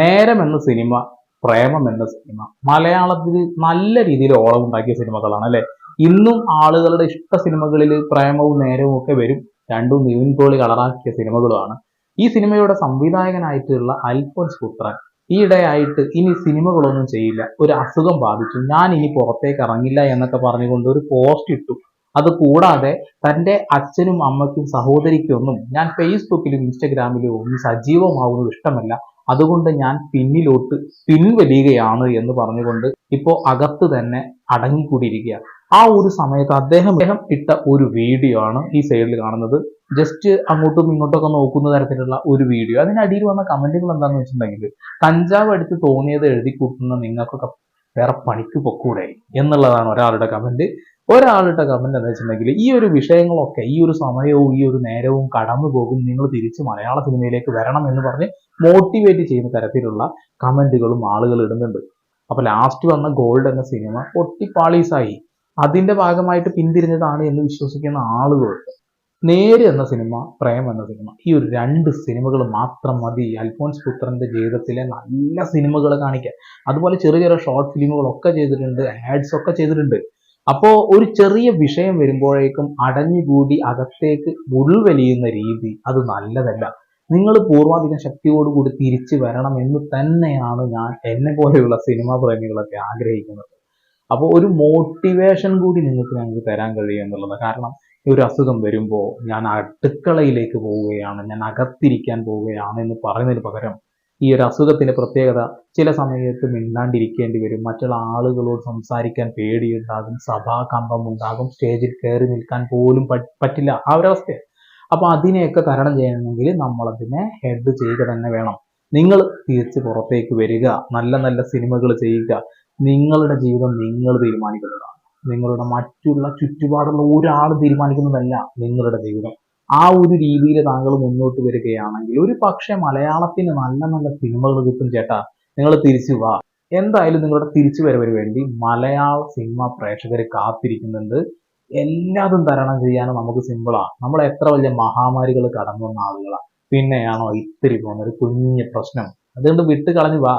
നേരം എന്ന സിനിമ പ്രേമം എന്ന സിനിമ മലയാളത്തിൽ നല്ല രീതിയിൽ ഓളം ഉണ്ടാക്കിയ സിനിമകളാണ് അല്ലെ? ഇന്നും ആളുകളുടെ ഇഷ്ട സിനിമകളിൽ പ്രേമവും നേരവും ഒക്കെ വരും. രണ്ടും നിവിൻ പോളി കളറാക്കിയ സിനിമകളുമാണ്. ഈ സിനിമയുടെ സംവിധായകനായിട്ടുള്ള അൽഫോൻസ് പുത്രൻ ഈയിടെയായിട്ട് ഇനി സിനിമകളൊന്നും ചെയ്യില്ല. ഒരു അസുഖം ബാധിച്ചു. ഞാൻ ഇനി പുറത്തേക്ക് ഇറങ്ങില്ല എന്നൊക്കെ പറഞ്ഞുകൊണ്ട് ഒരു പോസ്റ്റ് ഇട്ടു. അത് കൂടാതെ തന്റെ അച്ഛനും അമ്മയ്ക്കും സഹോദരിക്കൊന്നും ഞാൻ ഫേസ്ബുക്കിലും ഇൻസ്റ്റഗ്രാമിലും ഒന്നും സജീവമാവുന്നത് ഇഷ്ടമല്ല. അതുകൊണ്ട് ഞാൻ പിന്നിലോട്ട് പിൻവലിയുകയാണ് എന്ന് പറഞ്ഞുകൊണ്ട് ഇപ്പോ അകത്ത് തന്നെ അടങ്ങിക്കൂടിയിരിക്കുക. ആ ഒരു സമയത്ത് അദ്ദേഹം അദ്ദേഹം ഇട്ട ഒരു വീഡിയോ ആണ് ഈ സൈഡിൽ കാണുന്നത്. ജസ്റ്റ് അങ്ങോട്ടും ഇങ്ങോട്ടൊക്കെ നോക്കുന്ന തരത്തിലുള്ള ഒരു വീഡിയോ. അതിനടിയിൽ വന്ന കമന്റുകൾ എന്താണെന്ന് വെച്ചിട്ടുണ്ടെങ്കിൽ കഞ്ചാവ് എടുത്ത് തോന്നിയത് എഴുതി കൂട്ടുന്ന നിങ്ങൾക്കൊക്കെ വേറെ പണിക്ക് പൊക്കൂടെ എന്നുള്ളതാണ് ഒരാളുടെ കമന്റ്. ഒരാളുടെ കമന്റ് എന്താ വെച്ചിട്ടുണ്ടെങ്കിൽ ഈ ഒരു വിഷയങ്ങളൊക്കെ ഈ ഒരു സമയവും ഈ ഒരു നേരവും കടന്നു പോകും. നിങ്ങൾ തിരിച്ച് മലയാള സിനിമയിലേക്ക് വരണം എന്ന് പറഞ്ഞ് മോട്ടിവേറ്റ് ചെയ്യുന്ന തരത്തിലുള്ള കമന്റുകളും ആളുകൾ ഇടുന്നുണ്ട്. അപ്പൊ ലാസ്റ്റ് വന്ന ഗോൾഡ് എന്ന സിനിമ ഒട്ടിപ്പാളീസായി അതിന്റെ ഭാഗമായിട്ട് പിന്തിരിഞ്ഞതാണ് എന്ന് വിശ്വസിക്കുന്ന ആളുകളുണ്ട് നേര് എന്ന സിനിമ പ്രേം എന്ന സിനിമ ഈ ഒരു രണ്ട് സിനിമകൾ മാത്രം മതി. അൽഫോൻസ് പുത്രന്റെ ജീവിതത്തിലെ നല്ല സിനിമകൾ കാണിക്കാൻ. അതുപോലെ ചെറിയ ചെറിയ ഷോർട്ട് ഫിലിമുകളൊക്കെ ചെയ്തിട്ടുണ്ട് ആഡ്സ് ഒക്കെ ചെയ്തിട്ടുണ്ട്. അപ്പോ ഒരു ചെറിയ വിഷയം വരുമ്പോഴേക്കും അടഞ്ഞുകൂടി അകത്തേക്ക് ഉൾവലിയുന്ന രീതി അത് നല്ലതല്ല. നിങ്ങൾ പൂർവാധികം ശക്തിയോടുകൂടി തിരിച്ചു വരണം എന്ന് തന്നെയാണ് ഞാൻ എന്നെ പോലെയുള്ള സിനിമാ പ്രേമികളൊക്കെ ആഗ്രഹിക്കുന്നത്. അപ്പോൾ ഒരു മോട്ടിവേഷൻ കൂടി നിങ്ങൾക്ക് ഞങ്ങൾക്ക് തരാൻ കഴിയും എന്നുള്ളത്. കാരണം ഈ ഒരു അസുഖം വരുമ്പോൾ ഞാൻ അടുക്കളയിലേക്ക് പോവുകയാണ് ഞാൻ അകത്തിരിക്കാൻ പോവുകയാണ് എന്ന് പറയുന്നതിന് പകരം ഈ ഒരു അസുഖത്തിന്റെ പ്രത്യേകത ചില സമയത്ത് മിണ്ടാണ്ടിരിക്കേണ്ടി വരും. മറ്റുള്ള ആളുകളോട് സംസാരിക്കാൻ പേടിയുണ്ടാകും. സഭാകമ്പം ഉണ്ടാകും. സ്റ്റേജിൽ കയറി നിൽക്കാൻ പോലും പറ്റില്ല ആ ഒരവസ്ഥയാണ് അപ്പൊ അതിനെയൊക്കെ തരണം ചെയ്യണമെങ്കിൽ നമ്മൾ അതിനെ ഹെഡ് ചെയ്യുക തന്നെ വേണം. നിങ്ങൾ തിരിച്ച് പുറത്തേക്ക് വരിക. നല്ല നല്ല സിനിമകൾ ചെയ്യുക. നിങ്ങളുടെ ജീവിതം നിങ്ങൾ തീരുമാനിക്കുന്നതാണ്. നിങ്ങളുടെ മറ്റുള്ള ചുറ്റുപാടുള്ള ഒരാൾ തീരുമാനിക്കുന്നതല്ല നിങ്ങളുടെ ജീവിതം. ആ ഒരു രീതിയിൽ താങ്കൾ മുന്നോട്ട് വരികയാണെങ്കിൽ ഒരു പക്ഷേ മലയാളത്തിന് നല്ല നല്ല സിനിമകൾ കിട്ടും ചേട്ടാ. നിങ്ങൾ തിരിച്ചു വാ. എന്തായാലും നിങ്ങളുടെ തിരിച്ചു വരവിന് വേണ്ടി മലയാള സിനിമ പ്രേക്ഷകർ കാത്തിരിക്കുന്നുണ്ട്. എല്ലാതും തരണം ചെയ്യാനും നമുക്ക് സിമ്പിളാണ് നമ്മൾ എത്ര വലിയ മഹാമാരികൾ കടന്നു വന്ന ആളുകളാണ് പിന്നെയാണോ ഇത്തിരി പോകുന്ന ഒരു കുഞ്ഞു പ്രശ്നം. അതുകൊണ്ട് വിട്ട് കളഞ്ഞു വാ.